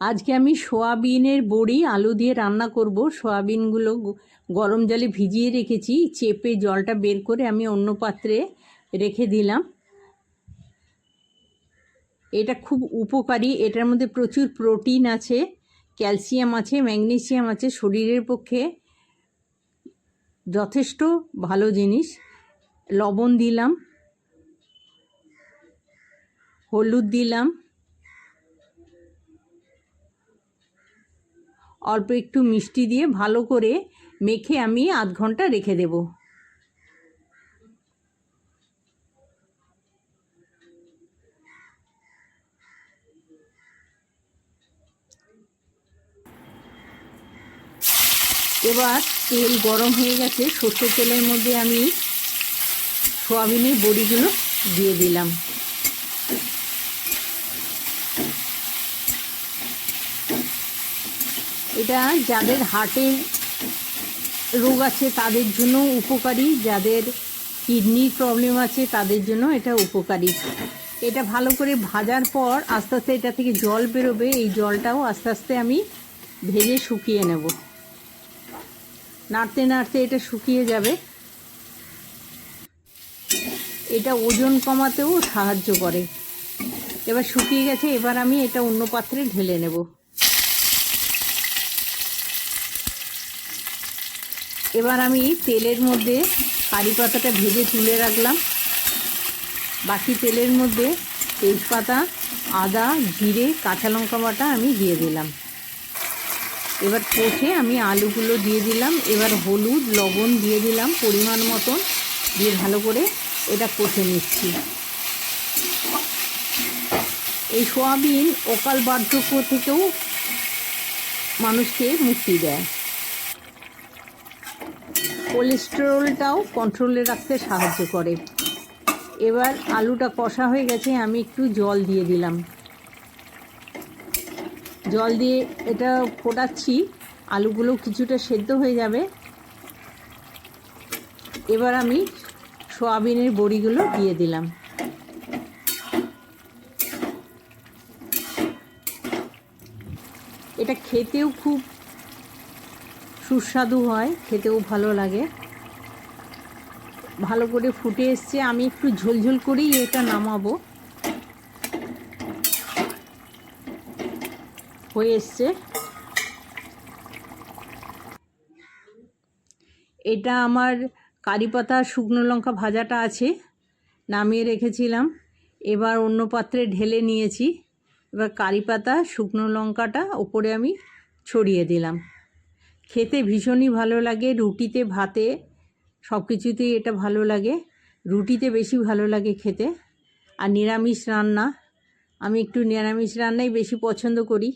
আজকে আমি সোয়াবিনের বড়ি, আলু দিয়ে রান্না করব। সোয়াবিনগুলো গরম জলে ভিজিয়ে রেখেছি। চেপে জলটা বের করে আমি অন্য পাত্রে রেখে দিলাম। এটা খুব উপকারী। এটার মধ্যে প্রচুর প্রোটিন আছে, ক্যালসিয়াম আছে, ম্যাগনেসিয়াম আছে। শরীরের পক্ষে যথেষ্ট ভালো জিনিস। লবণ দিলাম, হলুদ দিলাম। অল্প একটু মিষ্টি দিয়ে ভালো করে মেখে আমি আধ ঘণ্টা রেখে দেব। এবার তেল গরম হয়ে গেছে, সর্ষের তেলের মধ্যে আমি সোয়াবিনের বড়িগুলো দিয়ে দিলাম। এটা যাদের হার্টের রোগ আছে তাদের জন্য উপকারী, যাদের কিডনির প্রবলেম আছে তাদের জন্য এটা উপকারী। এটা ভালো করে ভাজার পর আস্তে আস্তে এটা থেকে জল বেরোবে, এই জলটাও আস্তে আস্তে আমি ভেজে শুকিয়ে নেব। নাড়তে নাড়তে এটা শুকিয়ে যাবে। এটা ওজন কমাতেও সাহায্য করে। এবার শুকিয়ে গেছে, এবার আমি এটা অন্য পাত্রে ঢেলে নেব। এবার আমি তেলের মধ্যে কারি পাতাটা ভেজে তুলে রাখলাম। বাকি তেলের মধ্যে তেজপাতা, আদা, জিরে, কাঁচা লঙ্কা বাটা আমি দিয়ে দিলাম। এবার কষে আমি আলুগুলো দিয়ে দিলাম। এবার হলুদ, লবণ দিয়ে দিলাম পরিমাণ মতন। দিয়ে ভালো করে এটা কষে নিচ্ছি। এই সোয়াবিন অকাল বার্ধক্য থেকেও মানুষকে মুক্তি দেয়। কোলেস্টেরলটাও কন্ট্রোলে রাখতে সাহায্য করে। এবার আলুটা কষা হয়ে গেছে, আমি একটু জল দিয়ে দিলাম। জল দিয়ে এটা ফোটাচ্ছি, আলুগুলো কিছুটা সেদ্ধ হয়ে যাবে। এবার আমি সোয়াবিনের বড়িগুলো দিয়ে দিলাম। এটা খেতেও খুব সুস্বাদু হয়, খেতেও ভালো লাগে। ভালো করে ফুটে এসছে, আমি একটু ঝোলঝোল করেই এটা নামাবো। হয়ে এসছে। এটা আমার কারি পাতা শুকনো লঙ্কা ভাজাটা আছে, নামিয়ে রেখেছিলাম। এবার অন্য পাত্রে ঢেলে নিয়েছি। এবার কারি পাতা, শুকনো লঙ্কাটা ওপরে আমি ছড়িয়ে দিলাম। খেতে ভীষণই ভালো লাগে, রুটিতে, ভাতে সব কিছুতেই এটা ভালো লাগে, রুটিতে বেশি ভালো লাগে খেতে। আর নিরামিষ রান্না, আমি একটু নিরামিষ রান্নাই বেশি পছন্দ করি।